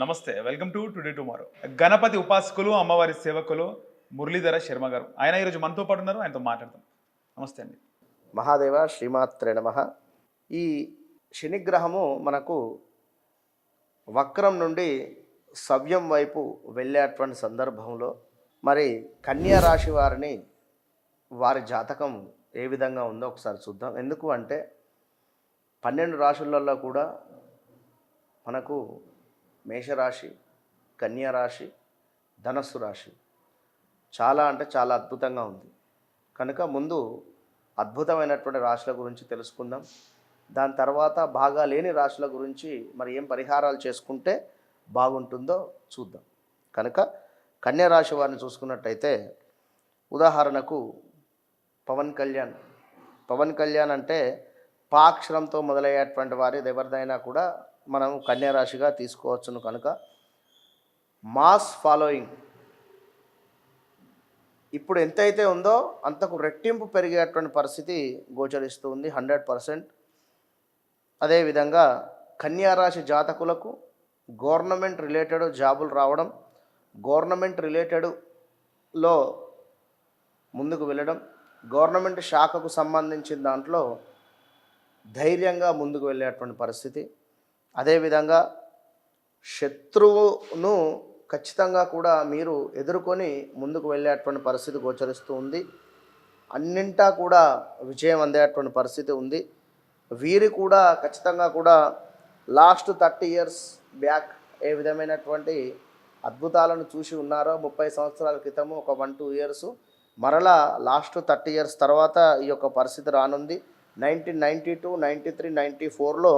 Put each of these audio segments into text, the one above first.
నమస్తే welcome to today tomorrow. Ganapati ఉపాసకులు అమ్మవారి సేవకులు మురళీధర శర్మ గారు. ఆయన ఈరోజు మనతో పాటు ఉన్నారు ఆయనతో మాట్లాడతాం నమస్తే అండి. మహాదేవ శ్రీమాత్రే నమ. ఈ శనిగ్రహము మనకు వక్రం నుండి సవ్యం వైపు వెళ్ళేటువంటి సందర్భంలో మరి కన్యా రాశి వారిని వారి జాతకం ఏ విధంగా ఉందో ఒకసారి చూద్దాం. ఎందుకు అంటే పన్నెండు రాశులలో కూడా మనకు మేషరాశి కన్యారాశి ధనస్సు రాశి. చాలా అంటే చాలా అద్భుతంగా ఉంది. కనుక ముందు అద్భుతమైనటువంటి రాశుల గురించి తెలుసుకుందాం. దాని తర్వాత బాగా లేని రాశుల గురించి మరి ఏం పరిహారాలు చేసుకుంటే బాగుంటుందో చూద్దాం. కనుక కన్యారాశి వారిని చూసుకున్నట్టయితే ఉదాహరణకు పవన్ కళ్యాణ్. పవన్ కళ్యాణ్ అంటే పాక్షరంతో మొదలయ్యేటువంటి వారి ఎవరిదైనా కూడా మనం కన్యారాశిగా తీసుకోవచ్చును కనుక మాస్ ఫాలోయింగ్. ఇప్పుడు ఎంతైతే ఉందో అంతకు రెట్టింపు పెరిగేటువంటి పరిస్థితి గోచరిస్తూ ఉంది హండ్రెడ్ పర్సెంట్. అదేవిధంగా కన్యారాశి జాతకులకు గవర్నమెంట్ రిలేటెడ్ జాబులు రావడం గవర్నమెంట్ రిలేటెడ్లో ముందుకు వెళ్ళడం గవర్నమెంట్ శాఖకు సంబంధించిన దాంట్లో ధైర్యంగా ముందుకు వెళ్ళేటువంటి పరిస్థితి. అదేవిధంగా శత్రువును ఖచ్చితంగా కూడా మీరు ఎదుర్కొని ముందుకు వెళ్ళేటువంటి పరిస్థితి గోచరిస్తూ ఉంది. అన్నింటా కూడా విజయం అందేటువంటి పరిస్థితి ఉంది. వీరు కూడా ఖచ్చితంగా కూడా లాస్ట్ థర్టీ ఇయర్స్ బ్యాక్ ఏ విధమైనటువంటి అద్భుతాలను చూసి ఉన్నారో ముప్పై సంవత్సరాల క్రితము ఒక వన్ టూ ఇయర్స్ మరలా లాస్ట్ థర్టీ ఇయర్స్ తర్వాత ఈ యొక్క పరిస్థితి రానుంది. Nineteen ninety two ninety three ninety ఫోర్లో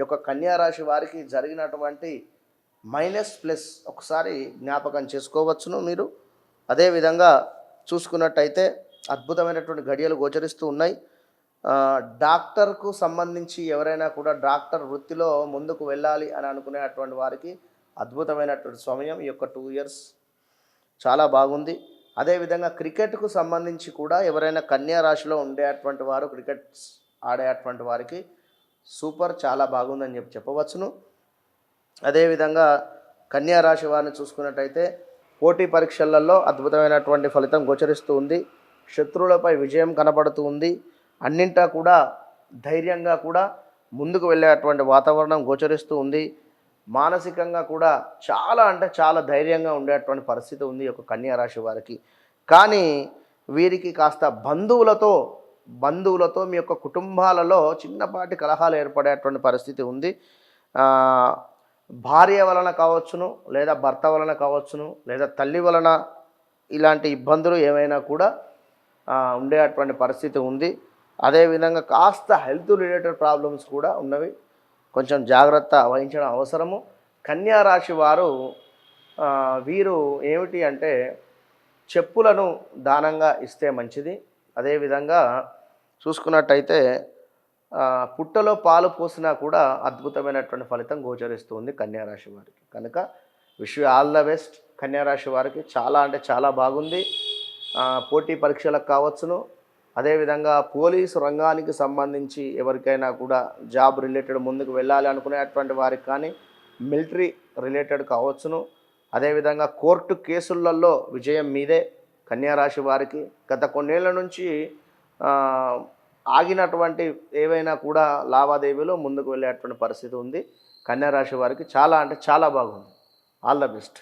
యొక్క కన్యా రాశి వారికి జరిగినటువంటి మైనస్ ప్లస్ ఒకసారి జ్ఞాపకం చేసుకోవచ్చును మీరు. అదేవిధంగా చూసుకున్నట్టయితే అద్భుతమైనటువంటి గడియలు గోచరిస్తూ ఉన్నాయి. డాక్టర్కు సంబంధించి ఎవరైనా కూడా డాక్టర్ వృత్తిలో ముందుకు వెళ్ళాలి అని అనుకునేటువంటి వారికి అద్భుతమైనటువంటి సమయం. ఈ యొక్క టూ ఇయర్స్ చాలా బాగుంది. అదేవిధంగా క్రికెట్కు సంబంధించి కూడా ఎవరైనా కన్యా రాశిలో ఉండేటువంటి వారు క్రికెట్ ఆడేటువంటి వారికి సూపర్ చాలా బాగుందని చెప్పి చెప్పవచ్చును. అదేవిధంగా కన్యా రాశి వారిని చూసుకున్నట్టయితే పోటీ పరీక్షలలో అద్భుతమైనటువంటి ఫలితం గోచరిస్తూ ఉంది. శత్రువులపై విజయం కనబడుతూ ఉంది. అన్నింటా కూడా ధైర్యంగా కూడా ముందుకు వెళ్ళేటువంటి వాతావరణం గోచరిస్తూ ఉంది. మానసికంగా కూడా చాలా అంటే చాలా ధైర్యంగా ఉండేటువంటి పరిస్థితి ఉంది ఈ యొక్క కన్యా రాశి వారికి. కానీ వీరికి కాస్త బంధువులతో బంధువులతో మీ యొక్క కుటుంబాలలో చిన్నపాటి కలహాలు ఏర్పడేటువంటి పరిస్థితి ఉంది. భార్య వలన కావచ్చును లేదా భర్త వలన కావచ్చును లేదా తల్లి వలన ఇలాంటి ఇబ్బందులు ఏమైనా కూడా ఉండేటువంటి పరిస్థితి ఉంది. అదేవిధంగా కాస్త హెల్త్ రిలేటెడ్ ప్రాబ్లమ్స్ కూడా ఉన్నవి. కొంచెం జాగ్రత్త వహించడం అవసరము. కన్యా రాశి వారు వీరు ఏమిటి అంటే చెప్పులను దానంగా ఇస్తే మంచిది. అదేవిధంగా చూసుకున్నట్టయితే పుట్టలో పాలు పోసినా కూడా అద్భుతమైనటువంటి ఫలితం గోచరిస్తుంది కన్యారాశి వారికి. కనుక విష్ ఆల్ ద బెస్ట్. కన్యారాశి వారికి చాలా అంటే చాలా బాగుంది. పోటీ పరీక్షలకు కావచ్చును. అదేవిధంగా పోలీసు రంగానికి సంబంధించి ఎవరికైనా కూడా జాబ్ రిలేటెడ్ ముందుకు వెళ్ళాలి అనుకునేటువంటి వారికి కానీ మిలిటరీ రిలేటెడ్ కావచ్చును. అదేవిధంగా కోర్టు కేసులలో విజయం మీదే. కన్యారాశి వారికి గత కొన్నేళ్ళ నుంచి ఆగినటువంటి ఏవైనా కూడా లావాదేవీలో ముందుకు వెళ్ళేటువంటి పరిస్థితి ఉంది. కన్యారాశి వారికి చాలా అంటే చాలా బాగుంది. All the best.